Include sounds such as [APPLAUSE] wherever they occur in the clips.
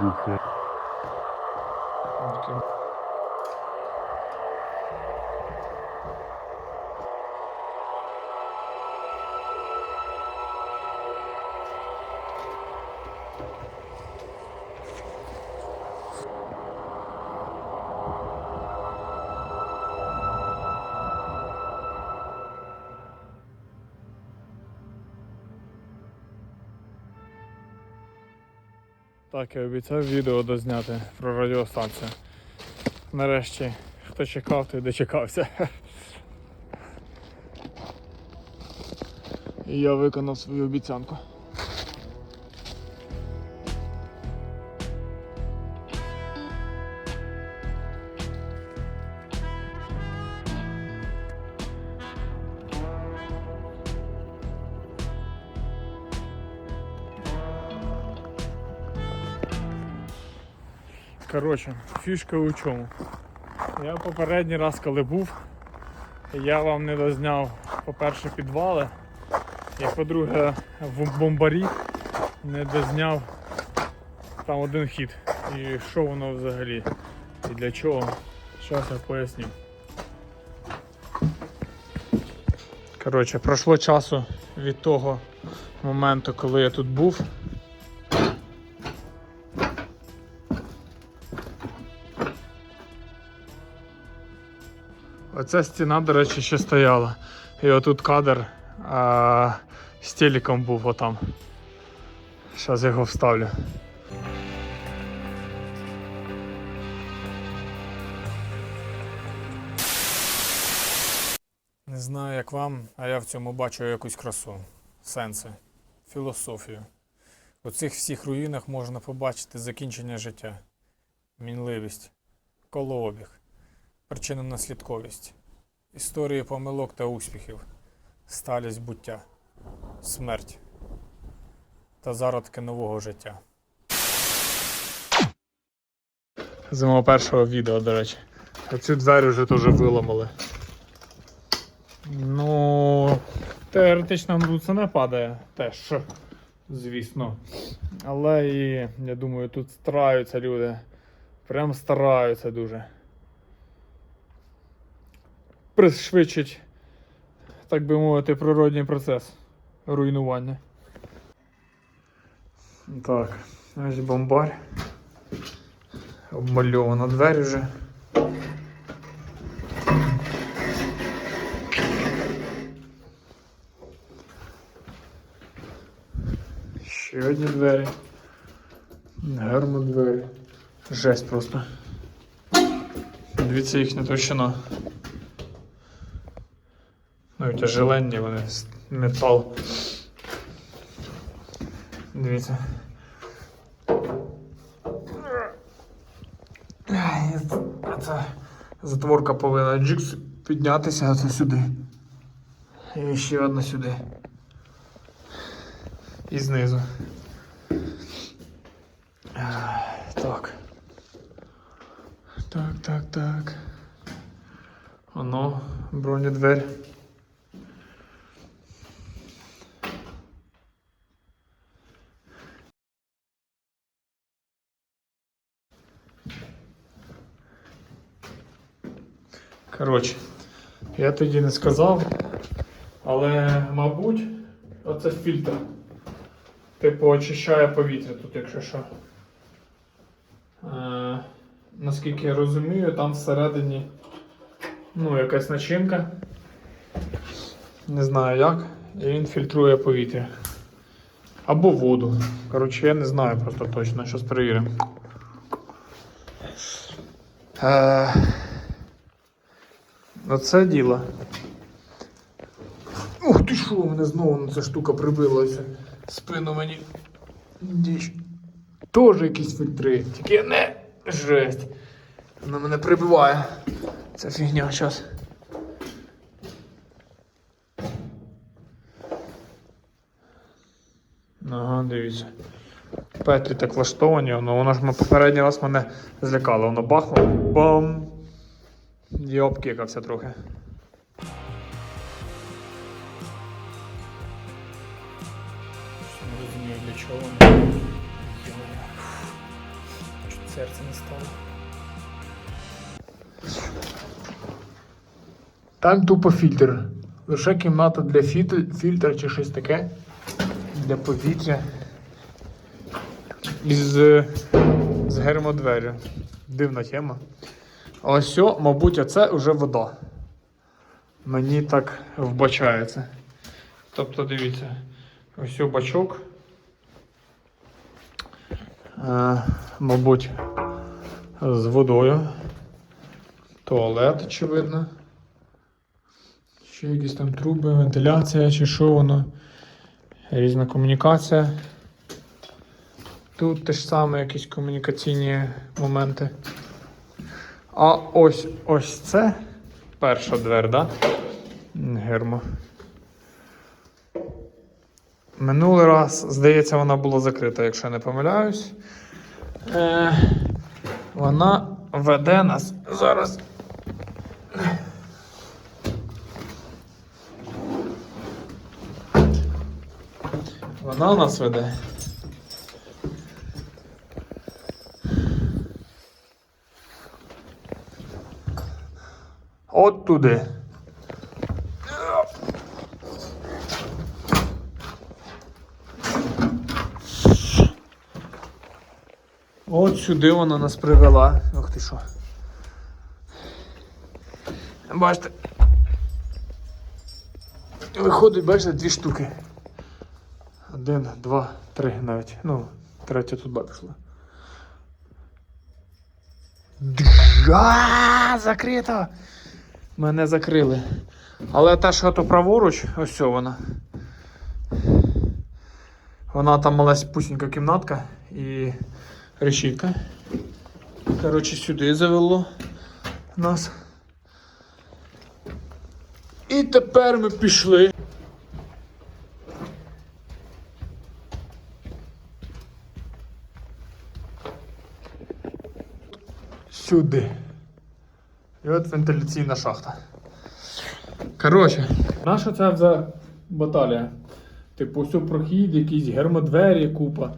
трохи. Так, я обіцяв відео дозняти про радіостанцію. Нарешті, хто чекав, той дочекався. [LAUGHS] Я виконав свою обіцянку. Коротше, фішка у чому. Я попередній раз, коли був, я вам не дозняв, по-перше, підвали, і по-друге, в бомбарі не дозняв там один хід. І що воно взагалі? І для чого? Зараз я поясню. Коротше, пройшло часу від того моменту, коли я тут був. Оця стіна, до речі, ще стояла. І отут кадр а, з телеком був отам. Зараз його вставлю. Не знаю, як вам, а я в цьому бачу якусь красу, сенси, філософію. У цих всіх руїнах можна побачити закінчення життя, мінливість, колообіг причинно-наслідковість, історії помилок та успіхів, сталість буття, смерть та зародки нового життя. З мого першого відео, до речі. Оцю двері вже теж виламали. Ну, теоретично ну, це не падає теж, звісно. Але і я думаю, тут стараються люди. Прям стараються дуже пришвидшить, так би мовити, природній процес руйнування. Так, ось бомбар. Обмальовано двері вже. Ще одні двері. Гарно двері. Жесть просто. Дивіться їхня товщина. Ну, тяжеленні вони, метал. Дивіться. Це затворка повинна джикс піднятися, це сюди. І ще одна сюди. І знизу. Так. Так, так, так. Оно, бронедверь. Коротше, я тоді не сказав, але, мабуть, оце фільтр. Типу очищає повітря тут, якщо що. Е, наскільки я розумію, там всередині ну, якась начинка. Не знаю як. І він фільтрує повітря. Або воду. Коротше, я не знаю просто точно, щось перевіримо. Е, Оце діло. Ух ти що, мене знову ця штука прибилася. Спину мені. Діч. Тоже якісь фільтри. Тільки не жесть. Вона мене прибиває. Ця фігня зараз. Ага, дивіться. Петлі так влаштовані, ну воно ж м- попередній раз мене злякало. Воно бахло. Бам! Я обкикався трохи. Не розумію для чого. Серце не стало. Там тупо фільтр. Лише кімната для фільтр, фільтра чи щось таке. Для повітря. Із з гермодверю. Дивна тема. Ось, сьо, мабуть, оце вже вода. Мені так вбачається. Тобто, дивіться, ось бачок. Е, мабуть, з водою. Туалет, очевидно. Ще якісь там труби, вентиляція чи що воно. Різна комунікація. Тут те ж саме якісь комунікаційні моменти. А ось ось це перша двер, да? Гермо. Минулий раз, здається, вона була закрита, якщо я не помиляюсь. Е, вона веде нас зараз. Вона нас веде. От туди. От сюди вона нас привела. Ох ти що. Бачите. Виходить, бачите, дві штуки. Один, два, три навіть. Ну, третя тут пішла. Джа, закрито! Мене закрили. Але та, що то праворуч, ось вона. Вона там малась пусінька кімнатка і решітка. Коротше, сюди завело нас. І тепер ми пішли. Сюди. І от вентиляційна шахта. Коротше, наша ця за баталія. Типу, все прохід, якісь гермодвері, купа.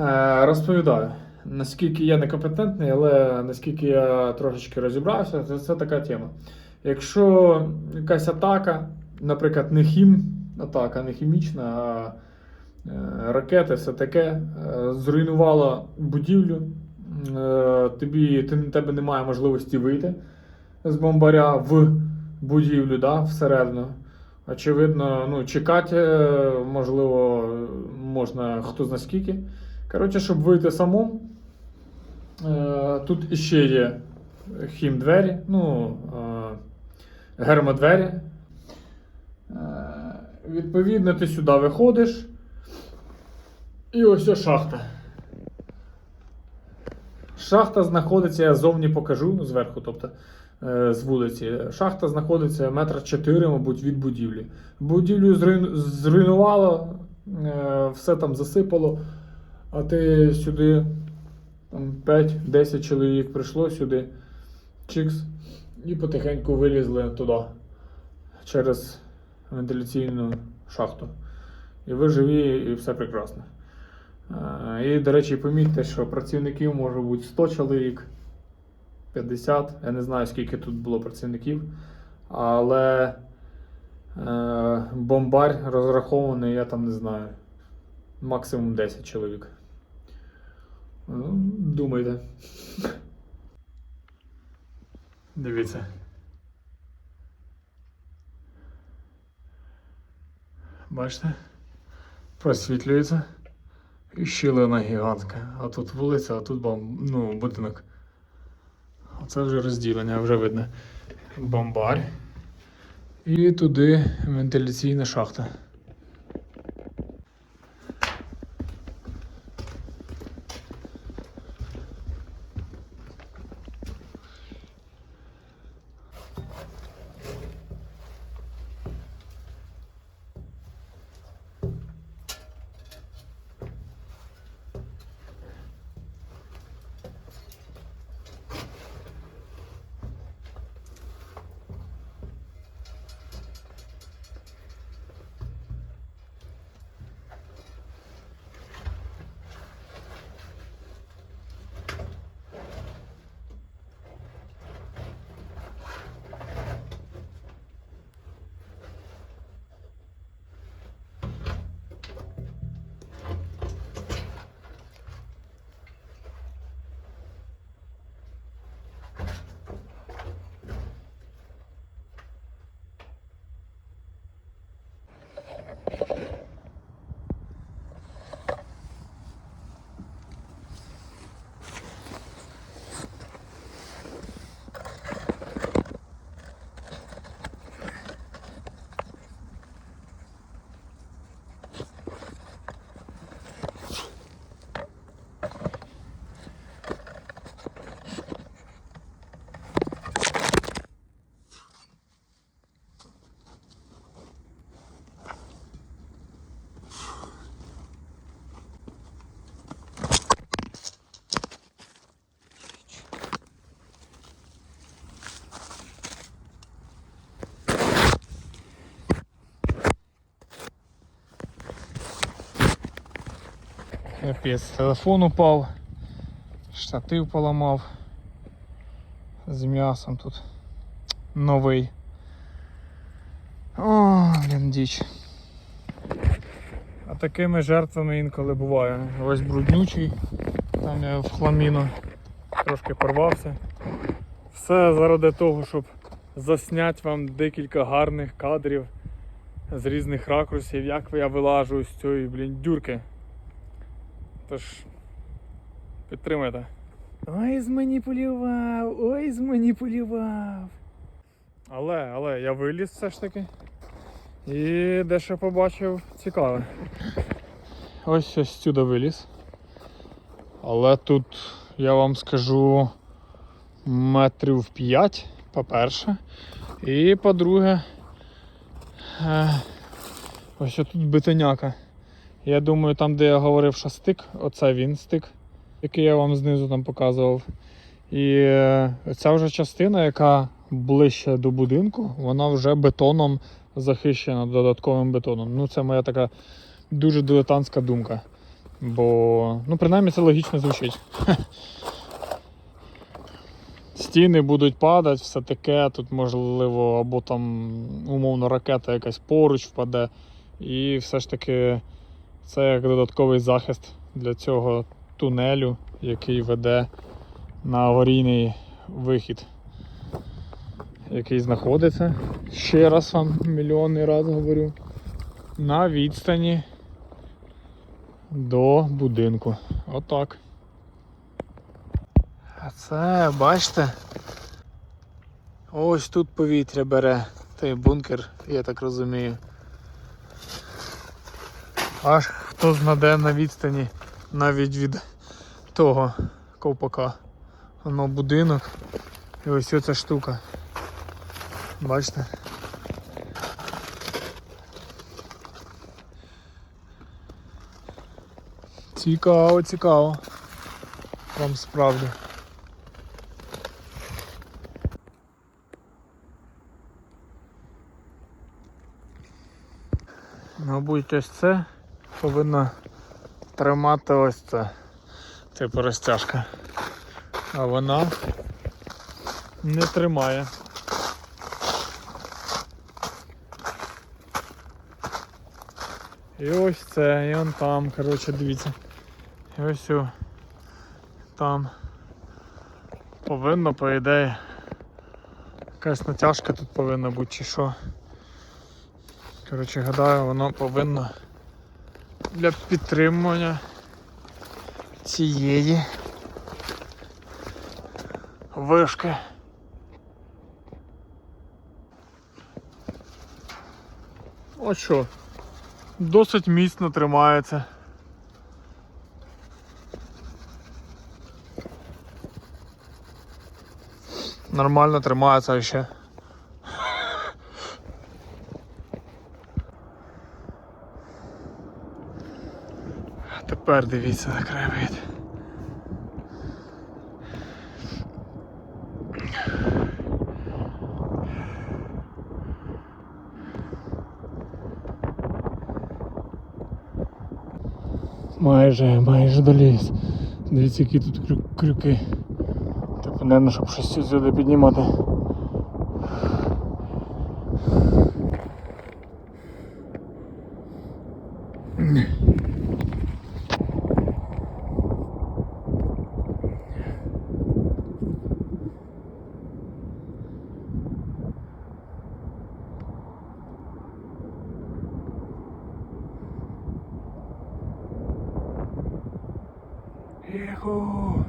Е, розповідаю, наскільки я некомпетентний, але наскільки я трошечки розібрався, це, це така тема. Якщо якась атака, наприклад, не хім, атака, не хімічна, а е, ракети, все таке, е, зруйнувала будівлю, тобі, ти, тебе немає можливості вийти з бомбаря в будівлю, да, всередину. Очевидно, ну, чекати, е, можливо, можна хто зна скільки. Коротше, щоб вийти самому, е, тут іще є хімдвері, ну, е, гермодвері. Е, відповідно, ти сюди виходиш. І ось шахта. Шахта знаходиться, я зовні покажу зверху, тобто е, з вулиці. Шахта знаходиться метра 4, мабуть, від будівлі. Будівлю зруйну- зруйнувало, е, все там засипало, а ти сюди 5-10 чоловік прийшло сюди, чикс, і потихеньку вилізли туди через вентиляційну шахту. І ви живі, і все прекрасно. Е, І, до речі, помітьте, що працівників може бути 100 чоловік, 50. Я не знаю, скільки тут було працівників. Але е, бомбар розрахований, я там не знаю. Максимум 10 чоловік. Ну, думайте. Дивіться. Бачите? Просвітлюється. І щілина гігантська. А тут вулиця, а тут бом... ну, будинок. Оце вже розділення, вже видно. Бомбар. І туди вентиляційна шахта. Капець, телефон упав, штатив поламав. З м'ясом тут. Новий. О, блін, діч. А такими жертвами інколи буває. Ось бруднючий, там я в хламіну трошки порвався. Все заради того, щоб засняти вам декілька гарних кадрів з різних ракурсів, як я вилажу з цієї блін, дюрки. Тож підтримайте. Ой, зманіпулював, ой, зманіпулював. Але, але я виліз все ж таки. І дещо побачив цікаве. Ось ось сюди виліз. Але тут я вам скажу метрів 5, по-перше. І по-друге, е, ось тут бетоняка. Я думаю, там, де я говорив, що стик, оце він стик, який я вам знизу там показував. І е, ця вже частина, яка ближче до будинку, вона вже бетоном захищена додатковим бетоном. Ну, це моя така дуже дилетантська думка. Бо, ну, принаймні це логічно звучить. [LAUGHS] Стіни будуть падати, все таке, тут можливо, або там умовно ракета якась поруч впаде. І все ж таки це як додатковий захист для цього тунелю, який веде на аварійний вихід, який знаходиться, ще раз вам мільйонний раз говорю, на відстані до будинку. Отак. А це, бачите? Ось тут повітря бере той бункер, я так розумію. Аж хто знаде на відстані навіть від того ковпака. Воно будинок. І ось оця штука. Бачите? Цікаво, цікаво. Вам справді. Мабуть, ось це повинно тримати ось це. Типу розтяжка. А вона не тримає. І ось це, і он там, коротше, дивіться. І ось о, там повинно, по ідеї, якась натяжка тут повинна бути чи що. Коротше, гадаю, воно повинно для підтримування цієї вишки. Ось що, досить міцно тримається. Нормально тримається ще. Тепер дивіться на краєвид. Майже, майже доліз. Дивіться, які тут крю- крюки. Типу, не щоб щось сюди піднімати. Еху.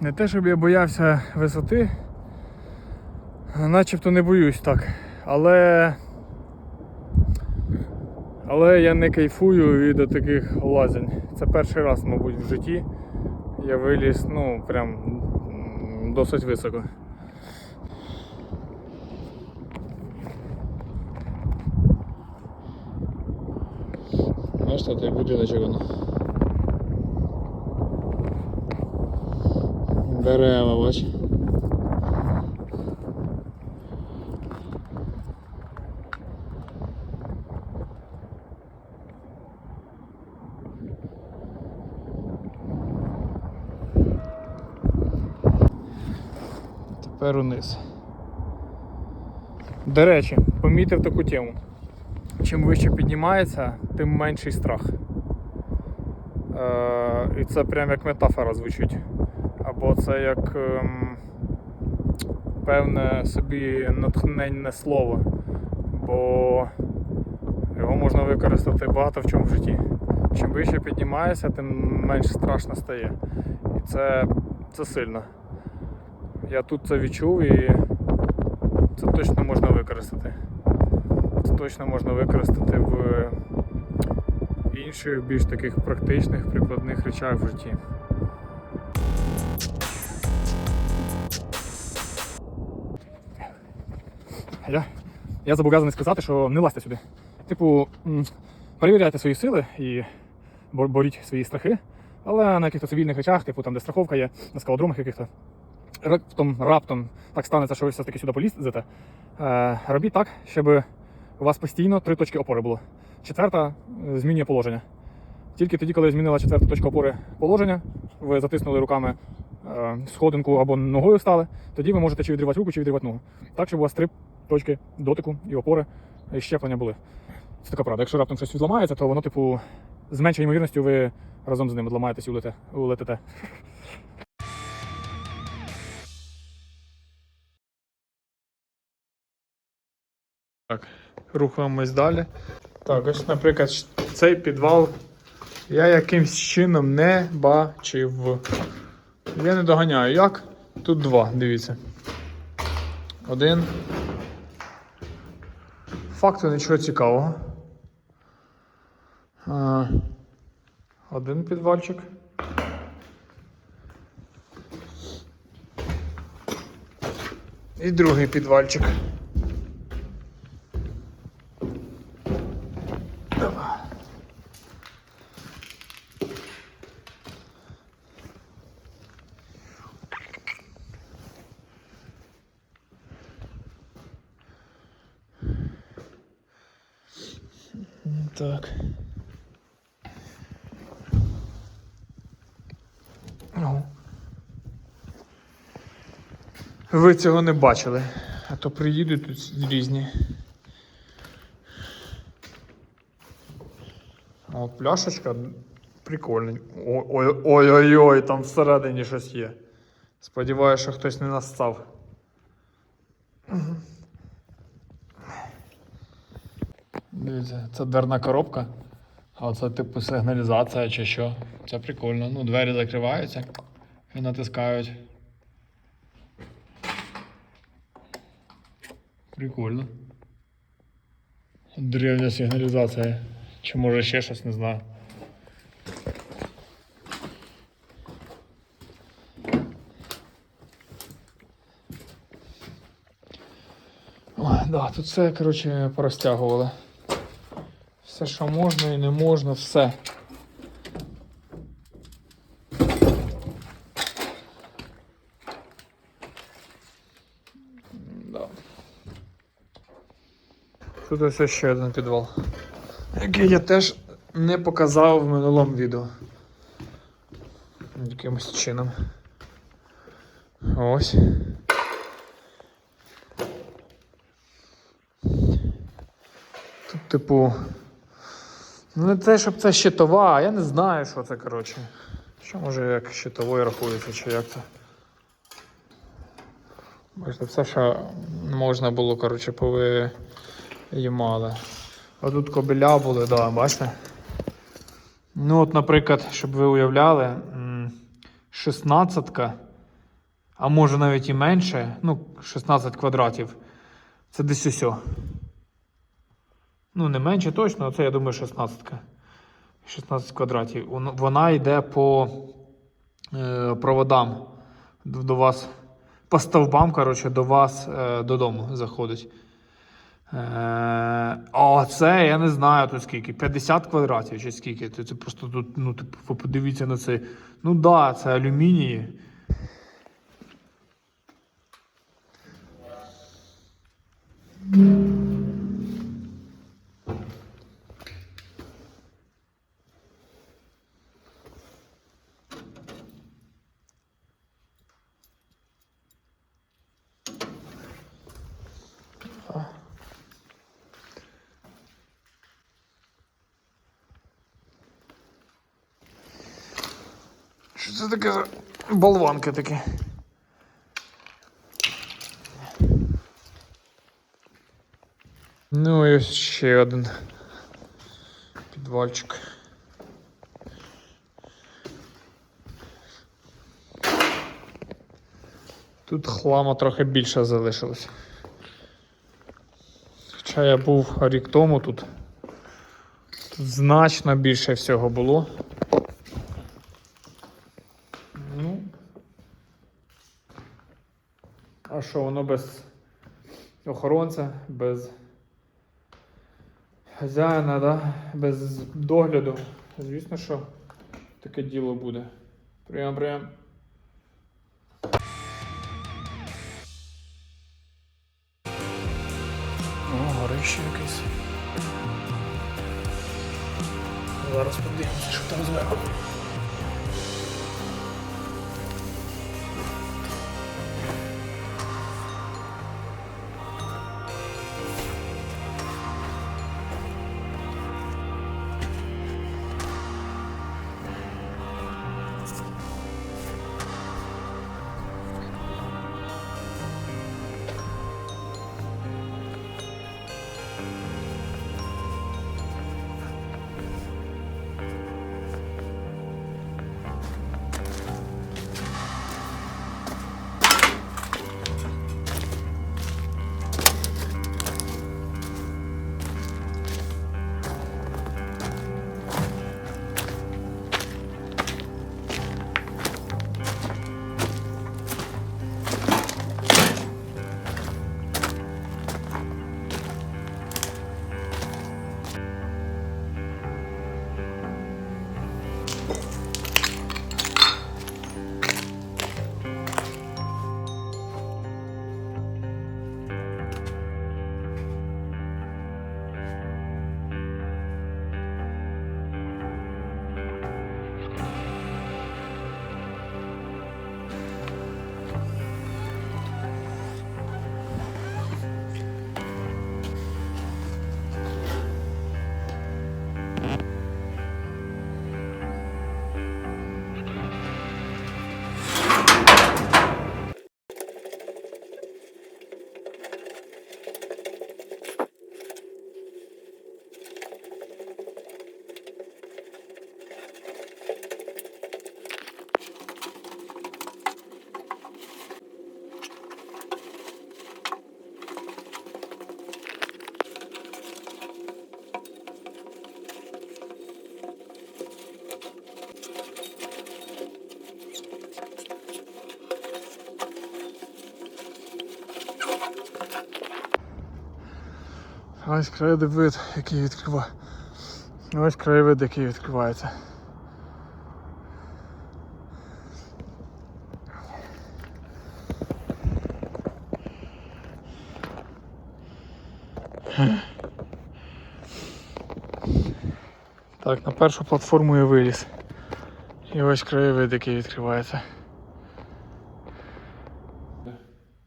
Не те, щоб я боявся висоти, начебто не боюсь так. Але. Але я не кайфую від таких лазень. Це перший раз, мабуть, в житті я виліз, ну, прям досить високо. Що той будиночок воно. дерева, бач. Тепер униз. До речі, помітив таку тему. Чим вище піднімається, тим менший страх. Е, І це прям як метафора звучить. Це як ем, певне собі натхненне слово. Бо його можна використати багато в чому в житті. Чим вище піднімаєшся, тим менш страшно стає. І це, це сильно. Я тут це відчув і це точно можна використати. Це точно можна використати в інших, більш таких практичних, прикладних речах в житті. Я, я зобов'язаний сказати, що не лазьте сюди. Типу, перевіряйте свої сили і боріть свої страхи, але на якихось цивільних речах, типу там, де страховка є, на скалодромах яких-то, раптом, раптом так станеться, що ви все-таки сюди полізете, е, робіть так, щоб у вас постійно три точки опори було. Четверта е, змінює положення. Тільки тоді, коли змінила четверта точка опори положення, ви затиснули руками е, сходинку або ногою стали, тоді ви можете чи відривати руку, чи відривати ногу. Так, щоб у вас три точки дотику і опори і щеплення були. Це така правда. Якщо раптом щось відламається, то воно, типу, з меншою ймовірністю ви разом з ним зламаєтесь і улетите. Так, рухаємось далі. Так, ось, наприклад, цей підвал я якимсь чином не бачив. Я не доганяю. Як? Тут два, дивіться. Один. Факту нічого цікавого. Один підвальчик. І другий підвальчик. Так. Ну. Ви цього не бачили, а то приїдуть тут різні. О, пляшечка прикольна. Ой- Ой-ой-ой, там всередині щось є. Сподіваюся, що хтось не настав. Дивіться, це дверна коробка. А це типу сигналізація чи що. Це прикольно. Ну, двері закриваються і натискають. Прикольно. Древня сигналізація. Чи може ще щось не знаю. Ой, да, тут все, коротше, порозтягували. Все, що можна і не можна, все. Тут ось ще один підвал. Який я теж не показав в минулому відео. Якимось чином. Ось. Тут, типу. Ну, не те, щоб це щитова, я не знаю, що це, коротше. Що може як щитовою рахується, чи як це. Бачите, все, що можна було, коротше, повиїмали. А тут кобеля були, да, бачите? Ну, от, наприклад, щоб ви уявляли, 16, а може навіть і менше, ну, 16 квадратів. Це десь усьо. Ну, не менше точно, це я думаю 16. 16 квадратів. Вона йде по е, проводам до вас, по стовбам, коротше, до вас е, додому заходить. Е, а це я не знаю тут скільки. 50 квадратів чи скільки. Це, просто тут, ну, типу, подивіться на це. Ну так, да, це алюмінії. Що це таке за болванки такі? Ну і ось ще один підвальчик. Тут хлама трохи більше залишилось. Хоча я був рік тому тут. Значно більше всього було. Ну. А що, воно без охоронця, без хазяїна, да? без догляду. Звісно, що таке діло буде. Прям прям. О, горище якесь. Зараз подивимося, що там зверху. Ось краєвид, який відкриває. Ось краєвид, який відкривається. Так, на першу платформу я виліз. І ось краєвид, який відкривається.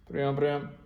Прям, прям.